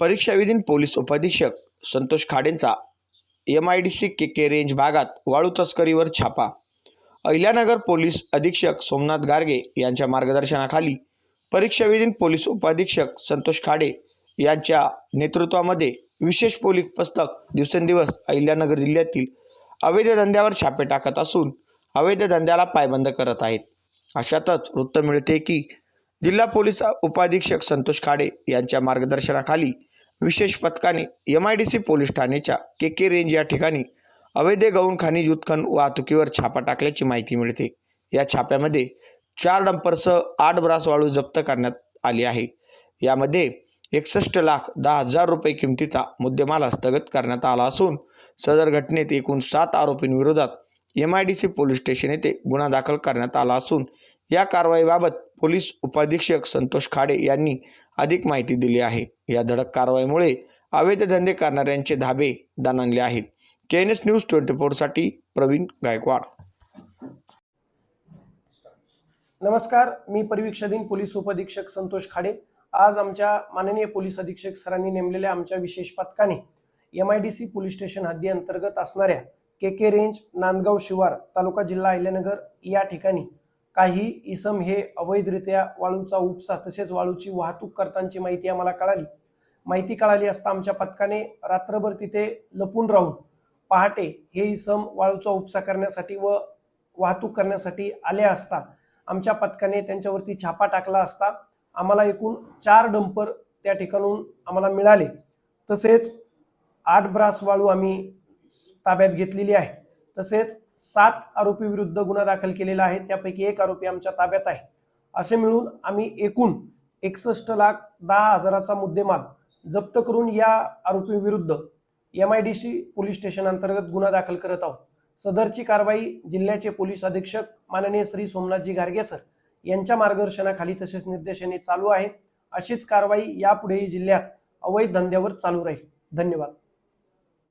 परीक्षाविधीन police उपाधीक्षक Santosh खाडेंचा M I D C K K range भागात वाळू तस्करीवर छापा. अहिल्यानगर पोलीस अधीक्षक सोमनाथ गारगे यांच्या मार्गदर्शनाखाली परीक्षाविधीन पोलीस उपाधीक्षक संतोष खाडे यांच्या नेतृत्वामध्ये विशेष पोलीस पथक दिवसेंदिवस अहिल्यानगर जिल्ह्यातील अवैध धंद्यावर छापे टाकत असून अवैध धंद्याला पायबंद करत आहेत. अशातच वृत्त मिळते की जिल्हा पोलीस उपाधीक्षक संतोष खाडे यांच्या मार्गदर्शनाखाली विशेष पथकाने M I D C police ठाण्याच्या के के रेंज या ठिकाणी अवैध गौण खनिज वाहतुकीवर छापा टाकल्याची माहिती मिळते. या छाप्यामध्ये चार डंपरसह आठ ब्रास वाळू जप्त करण्यात आली आहे. यामध्ये एकसष्ट लाख दहा हजार रुपये किमतीचा मुद्देमाल हस्तगत करण्यात आला असून सदर घटनेत एकूण सात आरोपींविरोधात M I D C police station येथे गुन्हा दाखल करण्यात आला असून या कारवाईबाबत पोलीस उपाधीक्षक संतोष खाडे यांनी अधिक माहिती दिली आहे. या धडक कारवाईमुळे अवैध धंदे करणाऱ्यांचे धाबे दणाणले आहेत. K N S news twenty फोरसाठी Pravin Gaikwad. नमस्कार मी परिवीक्षाधीन पोलीस उपअधीक्षक संतोष खाडे. आज आमच्या माननीय पोलीस अधीक्षक सरांनी नेमलेल्या आमच्या विशेष पथकाने M I D C police station हद्दी अंतर्गत असणाऱ्या के के रेंज नांदगाव शिवार तालुका जिल्हा अहिल्यानगर या ठिकाणी काही इसम हे अवैधरित्या वाळूचा उपसा तसेच वाळूची वाहतूक करतानाची माहिती आम्हाला कळाली. माहिती कळाली असता आमच्या पथकाने रात्रभर तिथे लपून राहून पहाटे हे इसम वाळूचा उपसा करण्यासाठी व वाहतूक करण्यासाठी आले असता आमच्या पथकाने त्यांच्यावरती छापा टाकला असता आम्हाला एकूण चार डंपर त्या ठिकाणून आम्हाला मिळाले. तसेच आठ ब्रास वाळू आम्ही ताब्यात घेतलेली आहे. तसेच सात आरोपी विरुद्ध गुन्हा दाखल केलेला आहे. त्यापैकी एक आरोपी आमच्या ताब्यात आहे. असे मिळून आम्ही एकूण एकसष्ट लाख दहा हजाराचा मुद्देमाल जप्त करून या आरोपी विरुद्ध M I D C police station अंतर्गत गुन्हा दाखल करत आहोत. सदरची कारवाई जिल्ह्याचे पोलीस अधीक्षक माननीय श्री सोमनाथजी गारगे सर यांच्या मार्गदर्शनाखाली तसेच निर्देशाने चालू आहे. अशीच कारवाई यापुढेही जिल्ह्यात अवैध धंद्यावर चालू राहील. धन्यवाद.